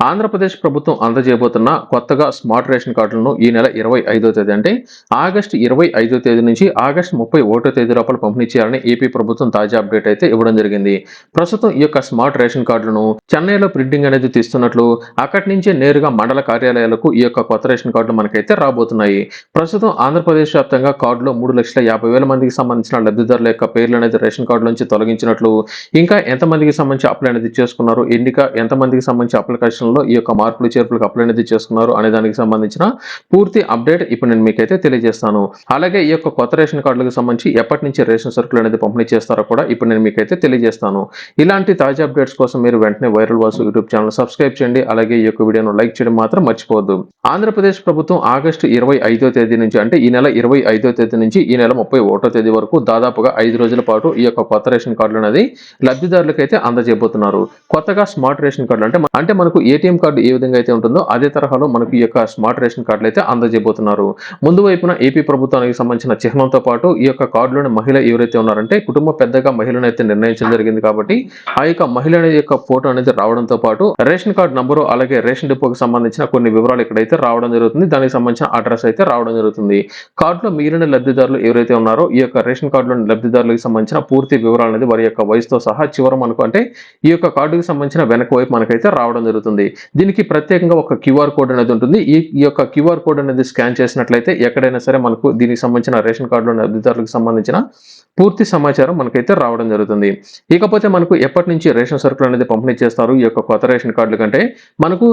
ఆంధ్రప్రదేశ్ ప్రభుత్వం అందజేయబోతున్న కొత్తగా smart ration కార్డులను ఈ నెల ఇరవై ఐదో తేదీ అంటే ఆగస్టు ఇరవై ఐదో తేదీ నుంచి ఆగస్టు ముప్పై ఒకటో తేదీ లోపల పంపిణీ చేయాలని ఏపీ ప్రభుత్వం తాజా అప్డేట్ అయితే ఇవ్వడం జరిగింది. ప్రస్తుతం ఈ యొక్క స్మార్ట్ రేషన్ కార్డులను చెన్నైలో ప్రింటింగ్ అనేది తీస్తున్నట్లు అక్కడి నుంచే నేరుగా మండల కార్యాలయాలకు ఈ యొక్క కొత్త రేషన్ కార్డులు మనకైతే రాబోతున్నాయి. ప్రస్తుతం ఆంధ్రప్రదేశ్ వ్యాప్తంగా కార్డులో మూడు లక్షల యాభై వేల మందికి సంబంధించిన లబ్ధిదారుల యొక్క పేర్లు అనేది రేషన్ కార్డు నుంచి తొలగించినట్లు ఇంకా ఎంతమందికి సంబంధించి అప్లై అనేది చేసుకున్నారు? ఎన్నిక ఎంతమందికి సంబంధించి అప్లికేషన్లో ఈ యొక్క మార్పులు చేర్పులకు అప్లై అనేది చేసుకున్నారు అనే దానికి సంబంధించిన పూర్తి అప్డేట్ ఇప్పుడు నేను మీకైతే తెలియజేస్తాను. అలాగే ఈ యొక్క కొత్త రేషన్ కార్డులకు సంబంధించి ఎప్పటి నుంచి రేషన్ సరుకులు అనేది పంపిణీ చేస్తారో కూడా ఇప్పుడు నేను మీకైతే తెలియజేస్తాను. ఇలాంటి తాజా అప్డేట్స్ కోసం మీరు వెంటనే viral Vasu YouTube channel subscribe చేయండి. అలాగే ఈ యొక్క వీడియోను లైక్ చేయడం మాత్రం మర్చిపోవద్దు. ఆంధ్రప్రదేశ్ ప్రభుత్వం ఆగస్టు ఇరవై ఐదో తేదీ నుంచి అంటే ఈ నెల ఇరవై ఐదో తేదీ నుంచి ఈ నెల ముప్పై ఒకటో తేదీ వరకు దాదాపుగా ఐదు రోజుల పాటు ఈ యొక్క కొత్త రేషన్ కార్డులు అనేది లబ్ధిదారులకైతే అందజేయబోతున్నారు. కొత్తగా స్మార్ట్ రేషన్ కార్డులు అంటే అంటే మనకు ఏటీఎం కార్డు ఏ విధంగా అయితే ఉంటుందో అదే తరహాలో మనకు ఈ యొక్క స్మార్ట్ రేషన్ కార్డులు అయితే అందజేయబోతున్నారు. ముందు వైపున ఏపీ ప్రభుత్వానికి సంబంధించిన చిహ్నంతో పాటు ఈ యొక్క కార్డులోని మహిళ ఎవరైతే ఉన్నారంటే కుటుంబ పెద్దగా మహిళను అయితే నిర్ణయించడం జరిగింది కాబట్టి ఆ యొక్క మహిళ యొక్క ఫోటో అనేది రావడంతో పాటు రేషన్ కార్డు నంబరు అలాగే రేషన్ డిపోకి సంబంధించిన కొన్ని వివరాలు ఇక్కడైతే రావడం జరుగుతుంది. దానికి సంబంధించిన అడ్రస్ అయితే రావడం జరుగుతుంది. కార్డులో మిగిలిన లబ్ధిదారులు ఎవరైతే ఉన్నారో ఈ యొక్క రేషన్ కార్డులోని లబ్ధిదారులకు సంబంధించిన పూర్తి వివరాలు అనేది వారి యొక్క వయసుతో సహా చివర మనకు అంటే ఈ యొక్క కార్డుకి సంబంధించిన వెనక వైపు మనకైతే రావడం జరుగుతుంది. దీనికి ప్రత్యేకంగా ఒక క్యూఆర్ కోడ్ అనేది ఉంటుంది. ఈ ఈ యొక్క క్యూఆర్ కోడ్ అనేది స్కాన్ చేసినట్లయితే ఎక్కడైనా సరే మనకు దీనికి సంబంధించిన రేషన్ కార్డులోని లబ్ధిదారులకు సంబంధించిన పూర్తి సమాచారం మనకైతే రావడం జరుగుతుంది. ఇకపోతే మనకు ఎప్పటి నుంచి రేషన్ సరుకులు అనేది పంపిణీ చేస్తారు? ఈ యొక్క కొత్త రేషన్ కార్డుల కంటే మనకు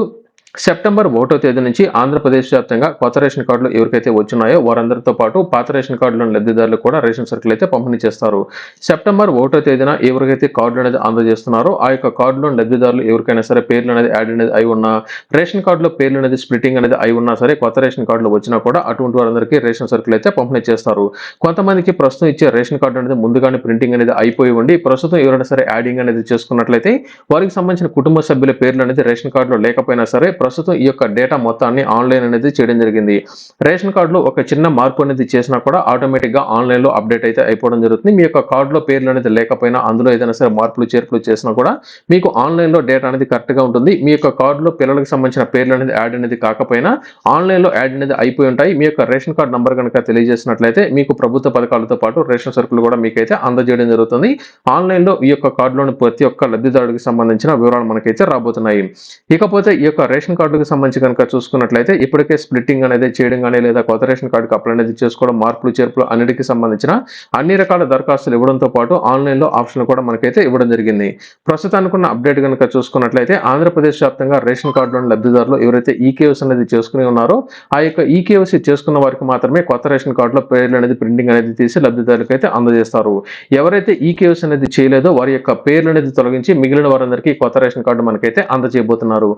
సెప్టెంబర్ ఒకటో తేదీ నుంచి ఆంధ్రప్రదేశ్ వ్యాప్తంగా కొత్త రేషన్ కార్డులు ఎవరికైతే వచ్చున్నాయో వారందరితో పాటు పాత రేషన్ కార్డులను లబ్ధిదారులు కూడా రేషన్ సరుకులు అయితే పంపిణీ చేస్తారు. సెప్టెంబర్ ఒకటో తేదీన ఎవరికైతే కార్డులు అనేది అందజేస్తున్నారో ఆ యొక్క కార్డులోని లబ్ధిదారులు ఎవరికైనా సరే పేర్లు అనేది యాడ్ అనేది అయి ఉన్నా రేషన్ కార్డులో పేర్లు అనేది స్ప్లిటింగ్ అనేది అయి ఉన్నా సరే కొత్త రేషన్ కార్డులు వచ్చినా కూడా అటువంటి వారందరికీ రేషన్ సరుకులు అయితే పంపిణీ చేస్తారు. కొంతమందికి ప్రస్తుతం ఇచ్చే రేషన్ కార్డు అనేది ముందుగానే ప్రింటింగ్ అనేది అయిపోయి ఉండి ప్రస్తుతం ఎవరైనా సరే యాడింగ్ అనేది చేసుకున్నట్లయితే వారికి సంబంధించిన కుటుంబ సభ్యుల పేర్లు అనేది రేషన్ కార్డులో లేకపోయినా సరే ప్రస్తుతం ఈ యొక్క డేటా మొత్తాన్ని ఆన్లైన్ అనేది చేయడం జరిగింది. రేషన్ కార్డులో ఒక చిన్న మార్పు అనేది చేసినా కూడా ఆటోమేటిక్గా ఆన్లైన్లో అప్డేట్ అయితే అయిపోవడం జరుగుతుంది. మీ యొక్క కార్డులో పేర్లు అనేది లేకపోయినా అందులో ఏదైనా సరే మార్పులు చేర్పులు చేసినా కూడా మీకు ఆన్లైన్లో డేటా అనేది కరెక్ట్గా ఉంటుంది. మీ యొక్క కార్డులో పిల్లలకు సంబంధించిన పేర్లు అనేది యాడ్ అనేది కాకపోయినా ఆన్లైన్లో యాడ్ అనేది అయిపోయి ఉంటాయి. మీ యొక్క రేషన్ కార్డు నంబర్ కనుక తెలియజేసినట్లయితే మీకు ప్రభుత్వ పథకాలతో పాటు రేషన్ సరుకులు కూడా మీకైతే అందజేయడం జరుగుతుంది. ఆన్లైన్లో ఈ యొక్క కార్డులోని ప్రతి ఒక్క లబ్ధిదారుడికి సంబంధించిన వివరాలు మనకైతే రాబోతున్నాయి. ఇకపోతే ఈ యొక్క రేషన్ కార్డుకి సంబంధించి కనుక చూసుకున్నట్లయితే ఇప్పటికే స్ప్లిట్టింగ్ అనేది చేయడం కానీ లేదా కొత్త రేషన్ కార్డుకి అప్లై అనేది చేసుకోవడం మార్పులు చేర్పులు అన్నిటికీ సంబంధించిన అన్ని రకాల దరఖాస్తులు ఇవ్వడంతో పాటు ఆన్లైన్లో ఆప్షన్ కూడా మనకైతే ఇవ్వడం జరిగింది. ప్రస్తుతానికి ఉన్న అప్డేట్ కనుక చూసుకున్నట్లయితే ఆంధ్రప్రదేశ్ వ్యాప్తంగా రేషన్ కార్డులోని లబ్ధిదారులు ఎవరైతే ఈకేఎస్ అనేది చేసుకుని ఉన్నారో ఆ యొక్క ఈకేఎస్సీ చేసుకున్న వారికి మాత్రమే కొత్త రేషన్ కార్డులో పేర్లు అనేది ప్రింటింగ్ అనేది తీసి లబ్ధిదారులకు అయితే అందజేస్తారు. ఎవరైతే ఈకేఎస్ అనేది చేయలేదో వారి యొక్క పేర్లు అనేది తొలగించి మిగిలిన వారందరికీ కొత్త రేషన్ కార్డు మనకైతే అందజేయబోతున్నారు.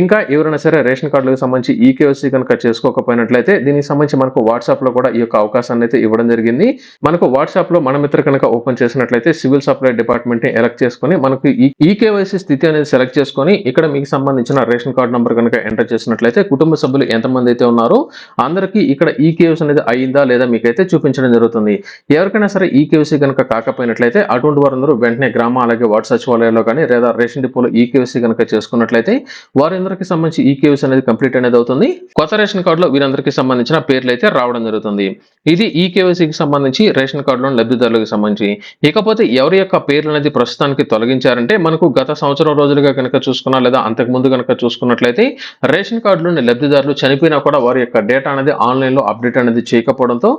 ఇంకా ఎవరైనా సరే రేషన్ కార్డులకు సంబంధించి ఈకేఎస్సీ కనుక చేసుకోకపోయినట్లయితే దీనికి సంబంధించి మనకు వాట్సాప్లో కూడా ఈ యొక్క అవకాశాన్ని అయితే ఇవ్వడం జరిగింది. మనకు వాట్సాప్లో మన మిత్ర కనుక ఓపెన్ చేసినట్లయితే సివిల్ సప్లై డిపార్ట్మెంట్ని ఎలక్ట్ చేసుకొని మనకు ఈకేవైసీ స్థితి అనేది సెలెక్ట్ చేసుకొని ఇక్కడ మీకు సంబంధించిన రేషన్ కార్డు నంబర్ కనుక ఎంటర్ చేసినట్లయితే కుటుంబ సభ్యులు ఎంతమంది అయితే ఉన్నారో అందరికీ ఇక్కడ ఈకేఎస్ అనేది అయిందా లేదా మీకైతే చూపించడం జరుగుతుంది. ఎవరికైనా సరే ఈకేవసీ కనుక కాకపోయినట్లయితే అటువంటి వారందరూ వెంటనే గ్రామ అలాగే వార్డు సచివాలయాల్లో కానీ లేదా రేషన్ డిపోలో ఈకేవసీ కనుక చేసుకున్నట్లయితే వారందరికీ సంబంధించి ఈ ఈకేవసీ అనేది కంప్లీట్ అనేది అవుతుంది. కొత్త రేషన్ కార్డులో వీరందరికీ సంబంధించిన పేర్లు అయితే రావడం జరుగుతుంది. ఇది ఈ ఈకేవసీకి సంబంధించి రేషన్ కార్డులోని లబ్ధిదారులకు సంబంధించి. ఇకపోతే ఎవరి యొక్క పేర్లు అనేది ప్రస్తుతానికి తొలగించారంటే మనకు గత సంవత్సరం రోజులుగా కనుక చూసుకున్నా లేదా అంతకు ముందు కనుక చూసుకున్నట్లయితే రేషన్ కార్డులోని లబ్ధిదారులు చనిపోయినా కూడా వారి యొక్క డేటా అనేది ఆన్లైన్లో అప్డేట్ అనేది చేయకపోవడంతో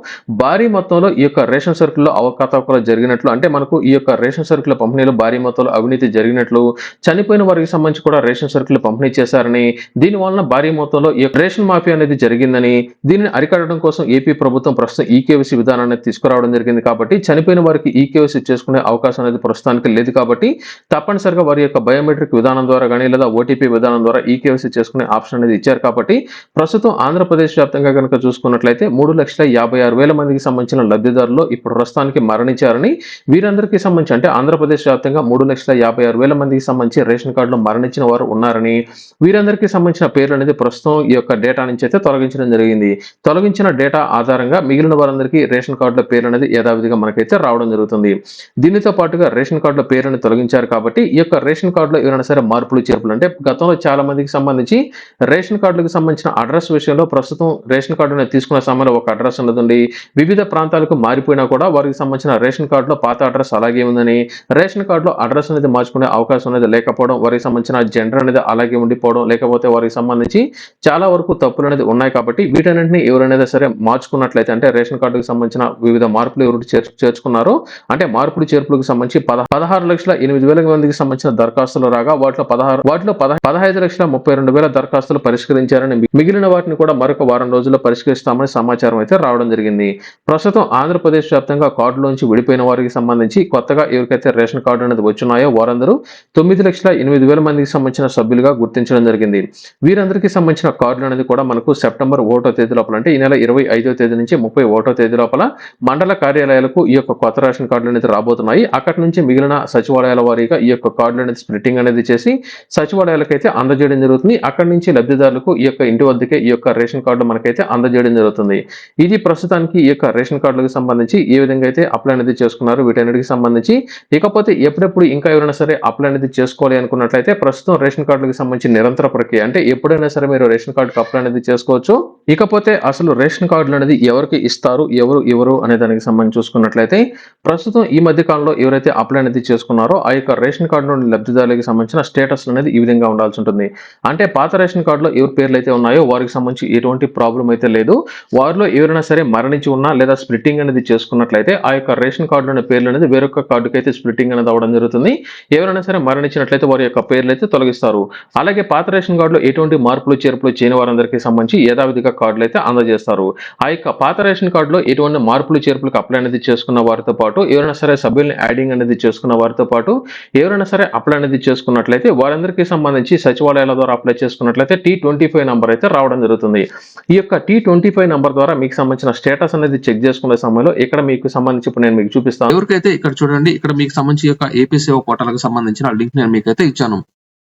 భారీ మొత్తంలో ఈ యొక్క రేషన్ సరుకుల్లో అవకతవకలు జరిగినట్లు అంటే మనకు ఈ యొక్క రేషన్ సరుకుల పంపిణీలో భారీ మొత్తంలో అవినీతి జరిగినట్లు చనిపోయిన వారికి సంబంధించి కూడా రేషన్ సరుకులు పంపిణీ చేశారని దీని వలన భారీ మొత్తంలో రేషన్ మాఫియా అనేది జరిగిందని దీనిని అరికట్టడం కోసం ఏపీ ప్రభుత్వం ప్రస్తుతం ఈకేవీసీ విధానాన్ని తీసుకురావడం జరిగింది కాబట్టి చనిపోయిన వారికి ఈకేవీసీ చేసుకునే అవకాశం అనేది ప్రస్తుతానికి లేదు కాబట్టి తప్పనిసరిగా వారి యొక్క బయోమెట్రిక్ విధానం ద్వారా కానీ లేదా ఓటీపీ విధానం ద్వారా ఈకేవీసీ చేసుకునే ఆప్షన్ అనేది ఇచ్చారు కాబట్టి ప్రస్తుతం ఆంధ్రప్రదేశ్ వ్యాప్తంగా కనుక చూసుకున్నట్లయితే మూడు లక్షల యాభై ఆరు వేల మందికి సంబంధించిన లబ్ధిదారులు ఇప్పుడు ప్రస్తుతానికి మరణించారని వీరందరికీ సంబంధించి అంటే ఆంధ్రప్రదేశ్ వ్యాప్తంగా మూడు లక్షల యాభై ఆరు వేల మందికి సంబంధించి రేషన్ కార్డులో మరణించిన వారు ఉన్నారని వీరందరికీ వీరందరికీ సంబంధించిన పేర్లు అనేది ప్రస్తుతం ఈ యొక్క డేటా నుంచి అయితే తొలగించడం జరిగింది. తొలగించిన డేటా ఆధారంగా మిగిలిన వారందరికీ రేషన్ కార్డుల పేర్లు అనేది యథావిధిగా మనకైతే రావడం జరుగుతుంది. దీనితో పాటుగా రేషన్ కార్డుల పేర్లను తొలగించారు కాబట్టి ఈ యొక్క రేషన్ కార్డులో ఏమైనా సరే మార్పులు చేర్పులు అంటే గతంలో చాలా మందికి సంబంధించి రేషన్ కార్డులకు సంబంధించిన అడ్రస్ విషయంలో ప్రస్తుతం రేషన్ కార్డును తీసుకున్న సమయంలో ఒక అడ్రస్ ఉన్నదండి వివిధ ప్రాంతాలకు మారిపోయినా కూడా వారికి సంబంధించిన రేషన్ కార్డులో పాత అడ్రస్ అలాగే ఉందని రేషన్ కార్డులో అడ్రస్ అనేది మార్చుకునే అవకాశం అనేది లేకపోవడం వారికి సంబంధించిన జెండర్ అనేది అలాగే ఉండిపోవడం లేకపోతే వారికి సంబంధించి చాలా వరకు తప్పులు అనేది ఉన్నాయి కాబట్టి వీటన్నింటినీ ఎవరైనా సరే మార్చుకున్నట్లయితే అంటే రేషన్ కార్డుకు సంబంధించిన వివిధ మార్పులు ఎవరు చేర్చు చేర్చుకున్నారో అంటే మార్పులు చేర్పులకు సంబంధించి పద పదహారు లక్షల ఎనిమిది వేల మందికి సంబంధించిన దరఖాస్తులు రాగా వాటిలో పదహారు వాటిలో పద పదహైదు లక్షల ముప్పై రెండు వేల దరఖాస్తులు పరిష్కరించారని మిగిలిన వాటిని కూడా మరొక వారం రోజుల్లో పరిష్కరిస్తామని సమాచారం అయితే రావడం జరిగింది. ప్రస్తుతం ఆంధ్రప్రదేశ్ వ్యాప్తంగా కార్డులోంచి విడిపోయిన వారికి సంబంధించి కొత్తగా ఎవరికైతే రేషన్ కార్డు అనేది వచ్చున్నాయో వారందరూ తొమ్మిది లక్షల ఎనిమిది వేల మందికి సంబంధించిన సభ్యులుగా గుర్తించడం జరిగింది. వీరందరికీ సంబంధించిన కార్డులు అనేది కూడా మనకు సెప్టెంబర్ ఒకటో తేదీ లోపల అంటే ఈ నెల ఇరవై ఐదో తేదీ నుంచి ముప్పై ఒకటో తేదీ లోపల మండల కార్యాలయాలకు ఈ యొక్క కొత్త రేషన్ కార్డులు అనేది రాబోతున్నాయి. అక్కడి నుంచి మిగిలిన సచివాలయాల వారీగా ఈ యొక్క కార్డులు అనేది స్ప్లిట్టింగ్ అనేది చేసి సచివాలయాలకు అయితే అందజేయడం జరుగుతుంది. అక్కడి నుంచి లబ్ధిదారులకు ఈ యొక్క ఇంటి వద్దకే ఈ యొక్క రేషన్ కార్డు మనకైతే అందజేయడం జరుగుతుంది. ఇది ప్రస్తుతానికి ఈ యొక్క రేషన్ కార్డులకు సంబంధించి ఏ విధంగా అయితే అప్లై అనేది చేసుకున్నారు వీటన్నిటికి సంబంధించి ఇకపోతే ఎప్పుడెప్పుడు ఇంకా ఎవరైనా సరే అప్లై అనేది చేసుకోవాలి అనుకున్నట్లయితే ప్రస్తుతం రేషన్ కార్డులకు సంబంధించి నిరంతర ప్రక్రియ అంటే ఎప్పుడైనా సరే మీరు రేషన్ కార్డు అప్లై అనేది చేసుకోవచ్చు. ఇకపోతే అసలు రేషన్ కార్డులు అనేది ఎవరికి ఇస్తారు ఎవరు ఎవరు అనే దానికి సంబంధించి చూసుకున్నట్లయితే ప్రస్తుతం ఈ మధ్య కాలంలో ఎవరైతే అప్లై అనేది చేసుకున్నారో ఆ యొక్క రేషన్ కార్డు లబ్ధిదారులకు సంబంధించిన స్టేటస్ అనేది ఈ విధంగా ఉండాల్సి ఉంటుంది. అంటే పాత రేషన్ కార్డులో ఎవరి పేర్లు అయితే ఉన్నాయో వారికి సంబంధించి ఎటువంటి ప్రాబ్లం అయితే లేదు. వారిలో ఎవరైనా సరే మరణించి ఉన్నా లేదా స్ప్లిట్టింగ్ అనేది చేసుకున్నట్లయితే ఆ యొక్క రేషన్ కార్డులోని పేర్లు అనేది వేరొక కార్డుకి అయితే స్ప్లిట్టింగ్ అనేది అవడం జరుగుతుంది. ఎవరైనా సరే మరణించినట్లయితే వారి యొక్క పేర్లు అయితే తొలగిస్తారు. అలాగే పాత రేషన్ కార్డులో ఎటువంటి మార్పులు చేర్పులు చేయని వారందరికీ సంబంధించి యథావిధిగా కార్డులు అయితే అందజేస్తారు. ఆ యొక్క పాత రేషన్ కార్డులో ఎటువంటి మార్పులు చేర్పులకు అప్లై అనేది చేసుకున్న వారితో పాటు ఎవరైనా సరే సభ్యుల్ని యాడింగ్ అనేది చేసుకున్న వారితో పాటు ఎవరైనా సరే అప్లై అనేది చేసుకున్నట్లయితే వారందరికీ సంబంధించి సచివాలయాల ద్వారా అప్లై చేసుకున్నట్లయితే టీ ట్వంటీ ఫైవ్ నంబర్ అయితే రావడం జరుగుతుంది. ఈ యొక్క టీ ట్వంటీ ఫైవ్ నంబర్ ద్వారా మీకు సంబంధించిన స్టేటస్ అనేది చెక్ చేసుకునే సమయంలో ఇక్కడ మీకు సంబంధించి ఇప్పుడు నేను మీకు చూపిస్తాను. ఎవరికైతే ఇక్కడ చూడండి ఇక్కడ మీకు సంబంధించి యొక్క ఏపీ సేవ పోర్టల్కి సంబంధించిన లింక్ నేను మీకైతే ఇచ్చాను.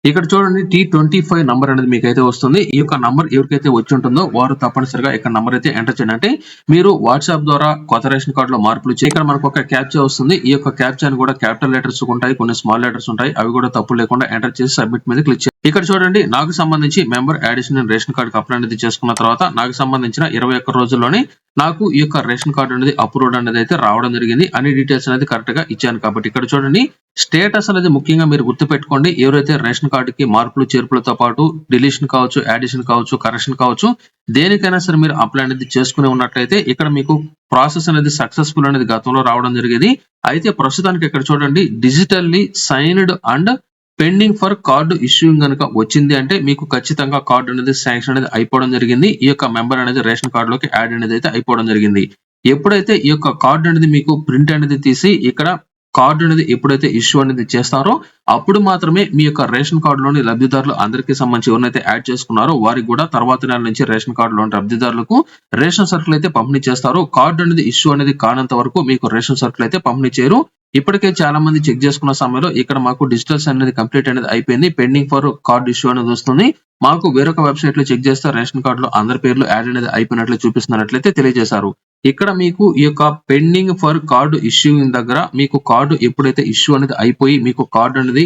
ఇక్కడ చూడండి టీ ట్వంటీ ఫైవ్ నంబర్ అనేది మీకైతే వస్తుంది. ఈ యొక్క నంబర్ ఎవరికైతే వచ్చి ఉంటుందో వారు తప్పనిసరిగా ఇక్కడ నంబర్ అయితే ఎంటర్ చేయండి. అంటే మీరు వాట్సాప్ ద్వారా కొత్త రేషన్ కార్డు లో మార్పులు చేయి ఇక్కడ మనకు ఒక క్యాప్చా వస్తుంది. ఈ యొక్క క్యాప్చాని కూడా క్యాపిటల్ లెటర్స్ ఉంటాయి కొన్ని స్మాల్ లెటర్స్ ఉంటాయి. అవి కూడా తప్పు లేకుండా ఎంటర్ చేసి సబ్మిట్ మీద క్లిక్ చేయండి. ఇక్కడ చూడండి నాకు సంబంధించి member additional ration card apply అనేది చేసుకున్న తర్వాత నాకు సంబంధించిన ఇరవై ఒక్క రోజుల్లోనే నాకు ఈ యొక్క రేషన్ కార్డు అనేది అప్రూవ్డ్ అనేది అయితే రావడం జరిగింది. అన్ని డీటెయిల్స్ అనేది కరెక్ట్గా ఇచ్చాను కాబట్టి ఇక్కడ చూడండి స్టేటస్ అనేది ముఖ్యంగా మీరు గుర్తుపెట్టుకోండి. ఎవరైతే రేషన్ కార్డుకి మార్పులు చేర్పులతో పాటు డిలీషన్ కావచ్చు యాడిషన్ కావచ్చు కరెక్షన్ కావచ్చు దేనికైనా సరే మీరు అప్లై అనేది చేసుకుని ఉన్నట్లయితే ఇక్కడ మీకు ప్రాసెస్ అనేది సక్సెస్ఫుల్ అనేది గతంలో రావడం జరిగేది. అయితే ప్రస్తుతానికి ఇక్కడ చూడండి digitally signed and pending for card issuing కనుక వచ్చింది అంటే మీకు ఖచ్చితంగా కార్డు అనేది శాంక్షన్ అనేది అయిపోవడం జరిగింది. ఈ యొక్క మెంబర్ అనేది రేషన్ కార్డులోకి యాడ్ అనేది అయితే అయిపోవడం జరిగింది. ఎప్పుడైతే ఈ యొక్క కార్డు అనేది మీకు ప్రింట్ అనేది తీసి ఇక్కడ కార్డు అనేది ఎప్పుడైతే ఇష్యూ అనేది చేస్తారో అప్పుడు మాత్రమే మీ యొక్క రేషన్ కార్డులోని లబ్ధిదారులు అందరికీ సంబంధించి ఎవరినైతే యాడ్ చేసుకున్నారో వారికి కూడా తర్వాత నెల నుంచి రేషన్ కార్డులోని లబ్ధిదారులకు రేషన్ సర్కుల్ అయితే పంపిణీ చేస్తారు. కార్డు అనేది ఇష్యూ అనేది కానంత వరకు మీకు రేషన్ సర్కుల్ అయితే పంపిణీ చేయరు. ఇప్పటికే చాలా మంది చెక్ చేసుకున్న సమయంలో ఇక్కడ మాకు డిజిటల్స్ అనేది కంప్లీట్ అనేది అయిపోయింది. పెండింగ్ ఫర్ కార్డ్ ఇష్యూ అనేది వస్తుంది. మాకు వేరొక వెబ్సైట్లో చెక్ చేస్తే రేషన్ కార్డులో అందరి పేర్లు యాడ్ అనేది అయిపోయినట్లు చూపిస్తున్నట్లయితే తెలియజేశారు. ఇక్కడ మీకు ఈ యొక్క పెండింగ్ ఫర్ కార్డు ఇష్యూ దగ్గర మీకు కార్డు ఎప్పుడైతే ఇష్యూ అనేది అయిపోయి మీకు కార్డు అనేది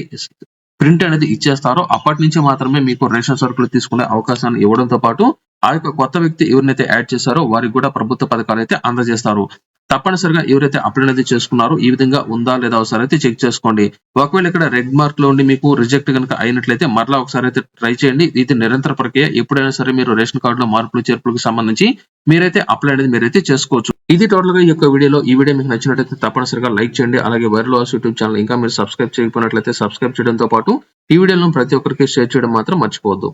ప్రింట్ అనేది ఇచ్చేస్తారో అప్పటి నుంచి మాత్రమే మీకు రేషన్ సరుకులు తీసుకునే అవకాశాన్ని ఇవ్వడంతో పాటు ఆ యొక్క కొత్త వ్యక్తి ఎవరినైతే యాడ్ చేశారో వారికి కూడా ప్రభుత్వ పథకాలు అయితే అందజేస్తారు. తప్పనిసరిగా ఎవరైతే అప్లై అనేది చేసుకున్నారో ఈ విధంగా ఉందా లేదా ఒకసారి అయితే చెక్ చేసుకోండి. ఒకవేళ ఇక్కడ రెడ్ మార్క్లో ఉండి మీకు రిజెక్ట్ కనుక అయినట్లయితే మరలా ఒకసారి అయితే ట్రై చేయండి. ఇది నిరంతర ప్రక్రియ. ఎప్పుడైనా సరే మీరు రేషన్ కార్డులో మార్పులు చేర్పులకు సంబంధించి మీరైతే అప్లై అనేది మీరైతే చేసుకోవచ్చు. ఇది టోటల్గా ఈ యొక్క వీడియోలో. ఈ వీడియో మీకు నచ్చినట్లయితే తప్పనిసరిగా లైక్ చేయండి. అలాగే వైరల్ వాస్ యూట్యూబ్ ఛానల్ ఇంకా మీరు సబ్స్క్రైబ్ చేయకపోయినట్లయితే సబ్స్క్రైబ్ చేయడంతో పాటు ఈ వీడియోలను ప్రతి ఒక్కరికి షేర్ చేయడం మాత్రం మర్చిపోవద్దు.